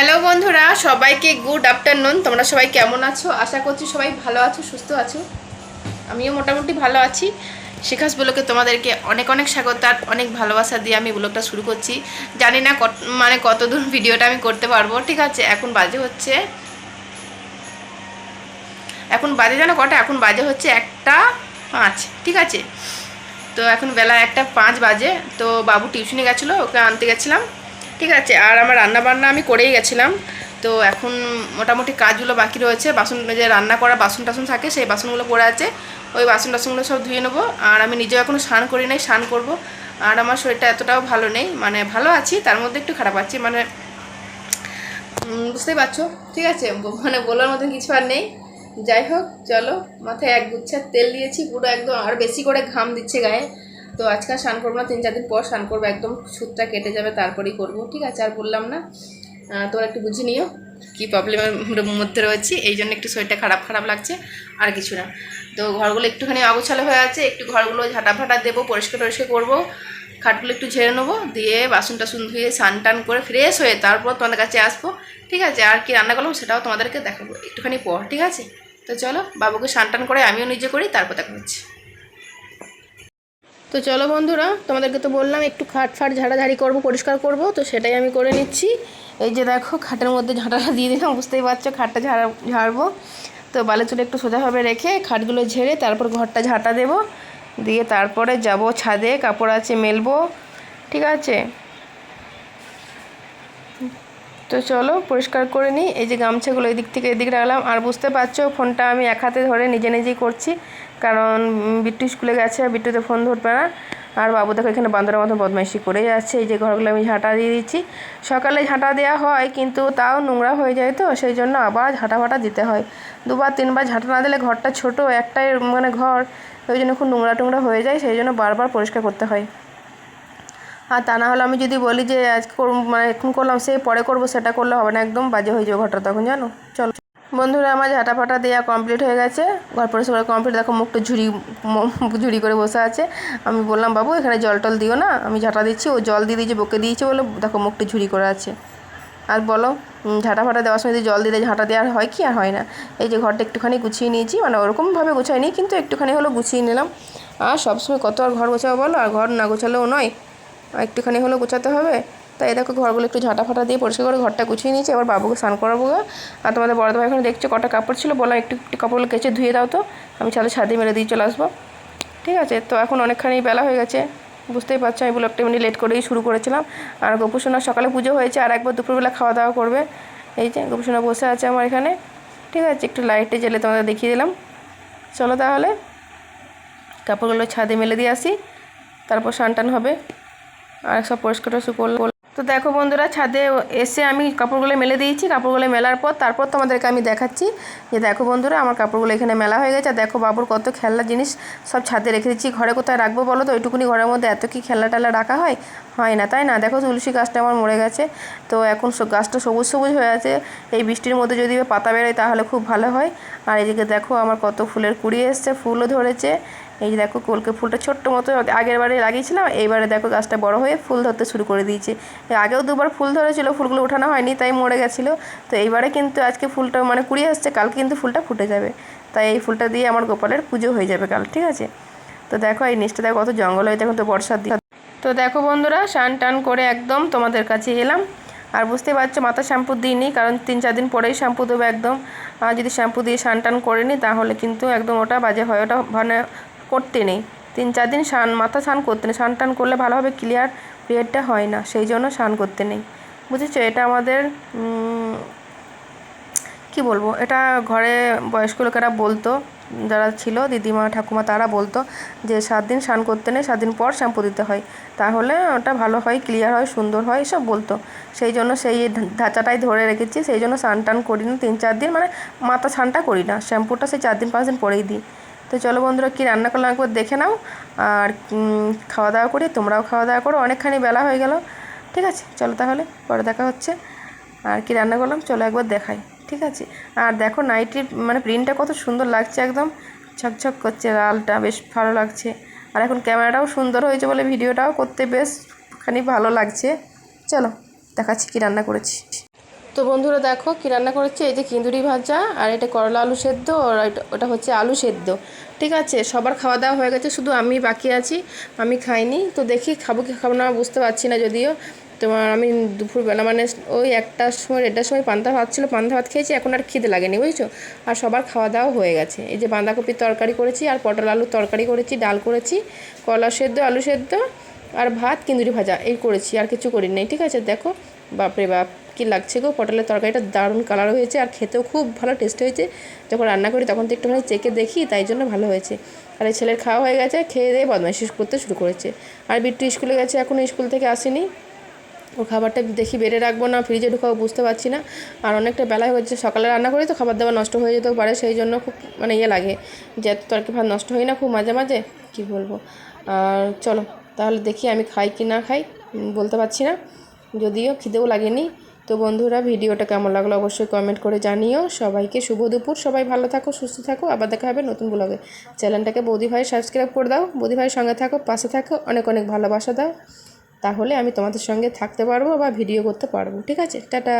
Hello বন্ধুরা, সবাইকে good afternoon তোমরা সবাই কেমন আছো? আশা করছি সবাই ভালো আছো, সুস্থ আছো। আমিও মোটামুটি ভালো আছি। শিখাস ব্লকে তোমাদেরকে অনেক অনেক স্বাগত আর অনেক ভালোবাসা দিয়ে আমি ব্লগটা শুরু করছি। জানি না কত মানে কতদূর ভিডিওটা আমি করতে পারব। ঠিক আছে, এখন বাজে হচ্ছে, এখন বাজে জানো কটা? এখন বাজে হচ্ছে একটা পাঁচ, ঠিক আছে? তো এখন বেলা একটা পাঁচ বাজে। তো বাবু টিউশনে গেছিল, ওকে আনতে গেছিলাম। ঠিক আছে, আর আমার রান্না বান্না আমি করেই গেছিলাম। তো এখন মোটামুটি কাজগুলো বাকি রয়েছে, বাসন যে রান্না করা বাসন টাসন থাকে, সেই বাসনগুলো পড়ে আছে। ওই বাসন টাসনগুলো সব ধুয়ে নেব, আর আমি নিজেও এখনও স্নান করি নাই, স্নান করব। আর আমার শরীরটা এতটাও ভালো নেই মানে ভালো আছি, তার মধ্যে একটু খারাপ আছি মানে বুঝতেই পারছ? ঠিক আছে মানে বলার মতন কিছু আর নেই। যাই হোক, চলো, মাথায় এক গুচ্ছার তেল দিয়েছি, পুরো একদম আর বেশি করে ঘাম দিচ্ছে গায়ে। তো আজকে স্নান করব না, তিন চার দিন পর স্নান করব, একদম সুতটা কেটে যাবে, তারপরেই করব, ঠিক আছে? আর বললাম না তোমরা একটু বুঝে নিও কী প্রবলেমের মধ্যে রয়েছি, এই জন্য একটু শরীরটা খারাপ খারাপ লাগছে, আর কিছু না। তো ঘরগুলো একটুখানি অগোছালো হয়ে আছে, একটু ঘরগুলো ঝাঁটা ফাটা দেবো, পরিষ্কার টরিষ্কার করব, খাটগুলো একটু ঝেড়ে নেব, দিয়ে বাসন টাসন ধুয়ে স্নান টান করে ফ্রেশ হয়ে তারপর তোমাদের কাছে আসব, ঠিক আছে? আর কি রান্না করলাম সেটাও তোমাদেরকে দেখাবো, একটুখানি পর, ঠিক আছে? তো চলো, বাবুকে স্নান টান করে আমিও নিজে করি, তারপর দেখা হচ্ছে। তো চলো বন্ধুরা, তোমাদেরকে তো বললাম একটু খাট ফাট ঝাড়াঝাড়ি করব, পরিষ্কার করব, তো সেটাই আমি করে নিচ্ছি। এই যে দেখো, খাটের মধ্যে ঝাঁটাটা দিয়ে দিলাম, বুঝতেই পারছ, খাটটা ঝাড়া, ঝাড়বো। তো বালে চুলে একটু সোজাভাবে রেখে খাটগুলো ঝেড়ে তারপর ঘরটা ঝাঁটা দেবো। দিয়ে তারপরে যাব ছাদে, কাপড় আছে মেলবো, ঠিক আছে? তো চলো পরিষ্কার করে নিই। এই যে গামছাগুলো এদিক থেকে এদিক রাখলাম। আর বুঝতে পারছ, ফোনটা আমি এক হাতে ধরে নিজে নিজেই করছি। কারণ বিট্টু স্কুলে গেছে আর বিট্টুতে ফোন ধরবে না। আর বাবু দেখো এখানে বান্দরের মতো বদমাইশি করে যাচ্ছে। এই যে ঘরগুলো আমি ঝাঁটা দিয়ে দিচ্ছি। সকালে ঝাঁটা দেওয়া হয়, কিন্তু তাও নোংরা হয়ে যায় তো। সেই জন্য আবার ঝাঁটা ফাটা দিতে হয়। দুবার, তিনবার ঝাঁটা না দিলে ঘরটা ছোট, একটাই মানে ঘর। ওই জন্য খুব নোংরা টোংরা হয়ে যায়। সেই জন্য বারবার পরিষ্কার করতে হয়। আর তা না হলে আমি যদি বলি যে আজকে মানে এখন করলাম, সে পরে করব, সেটা করলে হবে না, একদম বাজে হয়ে যাবে ঘরটা তখন, জানো? চলো। বন্ধুরা, আমার ঝাঁটা ফাটা দেওয়া কমপ্লিট হয়ে গেছে। ঘর পরিষ্কার কমপ্লিট দেখো মুখটা ঝুড়ি ঝুড়ি করে বসে আছে। আমি বললাম, বাবু, এখানে জল টল দিও না? আমি ঝাঁটা দিচ্ছি, ও জল দিয়ে দিয়েছে, বকে দিয়েছে বলে, দেখো মুখটা ঝুড়ি করে আছে। আর বলো ঝাঁটা ফাটা দেওয়ার সময় যদি জল দিলে, ঝাঁটা দেওয়ার হয় কি আর হয় না? এই যে ঘরটা একটুখানি গুছিয়ে নিয়েছি মানে ওরকমভাবে গুছাইনি, কিন্তু একটুখানি হলো গুছিয়ে নিলাম। আর সবসময় কত আর ঘর গোছাবো বলো? আর ঘর না গোছালেও নয় একটুখানি হলেও গোছাতে হবে। তাই দেখো ঘরগুলো একটু ঝাঁটা ফাটা দিয়ে পরিষ্কার করে ঘরটা গুছিয়ে নিয়েছি। এবার বাবুকে স্নান করাবো গো। আর তোমাদের বড় ভাই এখানে দেখছ কটা কাপড় ছিল? বললাম একটু একটু কাপড়গুলো কেচে ধুয়ে দাও তো। আমি ছাদে ছাদে মেরে দিয়ে চলে আসব। ঠিক আছে? তো এখন অনেকখানি বেলা হয়ে গেছে। বুঝতেই পারছ, আমি ব্লগটা এমনি লেট করেই শুরু করেছিলাম। আর গোপুসোনার সকালে পুজো হয়েছে আর একবার দুপুরবেলা খাওয়া দাওয়া করবে। এই যে গোপুসোনা বসে আছে আমার এখানে। ঠিক আছে? একটু লাইটে জেলে তোমাদের দেখিয়ে দিলাম। চলো তাহলে। কাপড়গুলো ছাদে মেলে দিয়ে আসি। তারপর স্নান টান হবে। আর সব পরিষ্কার টরিষ্কার করল তো দেখো বন্ধুরা, ছাদে এসে আমি কাপড়গুলো মেলে দিয়েছি। কাপড়গুলো মেলার পর তারপর তোমাদেরকে আমি দেখাচ্ছি যে দেখো বন্ধুরা, আমার কাপড়গুলো এখানে মেলা হয়ে গেছে। আর দেখো বাবুর কত খেলনা জিনিস সব ছাদে রেখে দিচ্ছি। ঘরে কোথায় রাখব বলো তো? ওইটুকুনি ঘরের মধ্যে এত কি খেলনা টেলা রাখা হয়? হয় না, তাই না? দেখো তুলসী গাছটা আমার মরে গেছে, তো এখন গাছটা সবুজ সবুজ হয়ে আছে, এই বৃষ্টির মধ্যে যদি পাতা বেরোয় তাহলে খুব ভালো হয়। আর এদিকে দেখো আমার কত ফুলের কুড়ি এসছে, ফুলও ধরেছে। এই যে দেখো কলকে ফুলটা ছোট্ট মতো আগের বারে লাগিয়েছিলাম, এইবারে দেখো গাছটা বড় হয়ে ফুল ধরতে শুরু করে দিয়েছে। আগেও দুবার ফুল ধরেছিল, ফুলগুলো ওঠানো হয়নি, তাই মরে গেছিল। তো এইবারে কিন্তু আজকে ফুলটা মানে কুড়িয়ে আসছে কালকে কিন্তু ফুলটা ফুটে যাবে। তাই এই ফুলটা দিয়ে আমার গোপালের পুজো হয়ে যাবে কাল, ঠিক আছে? তো দেখো এই নিচটা দেখো কত জঙ্গল হয়েছে, এখন তো বর্ষার দিন। তো দেখো বন্ধুরা, স্নান টান করে একদম তোমাদের কাছে এলাম। আর বুঝতে পারছ, মাথা শ্যাম্পু দিইনি, কারণ তিন চার দিন পরেই শ্যাম্পু দেবো একদম। আর যদি শ্যাম্পু দিয়ে স্নান টান করে নিই, তাহলে কিন্তু একদম ওটা বাজে হয়। ওটা মানে করতে নেই। তিন চার দিন স্নান, মাথা স্নান করতে নেই। স্নান টান করলে ভালোভাবে ক্লিয়ার পিরিয়ডটা হয় না, সেই জন্য স্নান করতে নেই। বুঝেছ? এটা আমাদের কি বলব? এটা ঘরে বয়স্ক লোকেরা বলতো, যারা ছিল, দিদিমা, ঠাকুমা, তারা বলতো যে সাত দিন স্নান করতে নেই, সাত দিন পর শ্যাম্পু দিতে হয়। তাহলে ওটা ভালো হয় ক্লিয়ার হয়, সুন্দর হয়, এসব বলতো। সেই জন্য সেই ধাঁচাটাই ধরে রেখেছি, সেই জন্য স্নান টান করি না, তিন চার দিন মানে মাথা স্নানটা করি না, শ্যাম্পুটা সেই চার দিন, পাঁচ দিন পরেই দিই। তো চলো বন্ধুরা, কী রান্না করলাম একবার দেখে নাও, আর খাওয়া দাওয়া করি, তোমরাও খাওয়া দাওয়া করো, অনেকখানি বেলা হয়ে গেল। ঠিক আছে, চলো তাহলে, পরে দেখা হচ্ছে। আর কি রান্না করলাম, চলো একবার দেখাই। ঠিক আছে? আর দেখো নাইটির মানে প্রিন্টটা কত সুন্দর লাগছে একদম। ঝকঝক করছে লালটা বেশ ভালো লাগছে। আর এখন ক্যামেরাটাও সুন্দর হয়েছে বলে ভিডিওটাও করতে বেশ খানি ভালো লাগছে। চলো, দেখাচ্ছি কী রান্না করেছি। তো তো বন্ধুরা দেখো কী রান্না করেছি, এই যে কিন্দুরি ভাজা আর এটা করলা আলু সেদ্ধ আর ওটা হচ্ছে আলু সেদ্ধ। ঠিক আছে, সবার খাওয়া দাওয়া হয়ে গেছে, শুধু আমি বাকি আছি, আমি খাইনি। তো দেখি খাব কি খাব না বুঝতে পারছি না যদিও। তোমার আমি দুপুরবেলা মানে ওই একটার সময়, দেড়টার সময় পান্তা ভাত ছিল, পান্তা ভাত খেয়েছি, এখন আর খিদে লাগেনি, বুঝছ? আর সবার খাওয়া দাওয়া হয়ে গেছে। এই যে বাঁধাকপির তরকারি করেছি, আর পটল আলুর তরকারি করেছি, ডাল করেছি, কলা সেদ্ধ, আলু সেদ্ধ, আর ভাত, কিন্দুরি ভাজা, এই করেছি, আর কিছু করি করিনি। ঠিক আছে, দেখো, বাপরে বাপ, কী লাগছে গো, পটলের তরকারিটা দারুণ কালার হয়েছে, আর খেতেও খুব ভালো টেস্ট হয়েছে। যখন রান্না করি, তখন তো একটুখানি চেকে দেখি, তাই জন্য ভালো হয়েছে। আর এই ছেলের খাওয়া হয়ে গেছে, খেয়ে দিয়ে বদমাইশি করতে শুরু করেছে। আর বিট্টু স্কুলে গেছে এখনও স্কুল থেকে আসেনি। ওর খাবারটা দেখি বেড়ে রাখব না, ফ্রিজে ঢুকাবো, বুঝতে পারছি না। আর অনেকটা বেলা হচ্ছে সকালে রান্না করি তো, খাবার দাবার নষ্ট হয়ে যেতেও পারে, সেই জন্য খুব মানে ইয়ে লাগে যে এত তরকারি ভাত নষ্ট হয় না খুব মাঝে মাঝে, কী বলব। আর চলো, তাহলে দেখি আমি খাই কি না খাই বলতে পারছি না। যদিও খিদেও লাগেনি। তো বন্ধুরা, ভিডিওটা কেমন লাগল অবশ্যই কমেন্ট করে জানিও। সবাইকে শুভ দুপুর, সবাই ভালো থাকো, সুস্থ থাকো। আবার দেখা হবে নতুন ব্লগে চ্যানেলটাকে বৌদি ভাই সাবস্ক্রাইব করে দাও। বৌদি ভাইয়ের সঙ্গে থাকো, পাশে থাকো। অনেক অনেক ভালোবাসা দাও। তাহলে আমি তোমাদের সঙ্গে থাকতে পারব বা ভিডিও করতে পারব। ঠিক আছে? টাটা।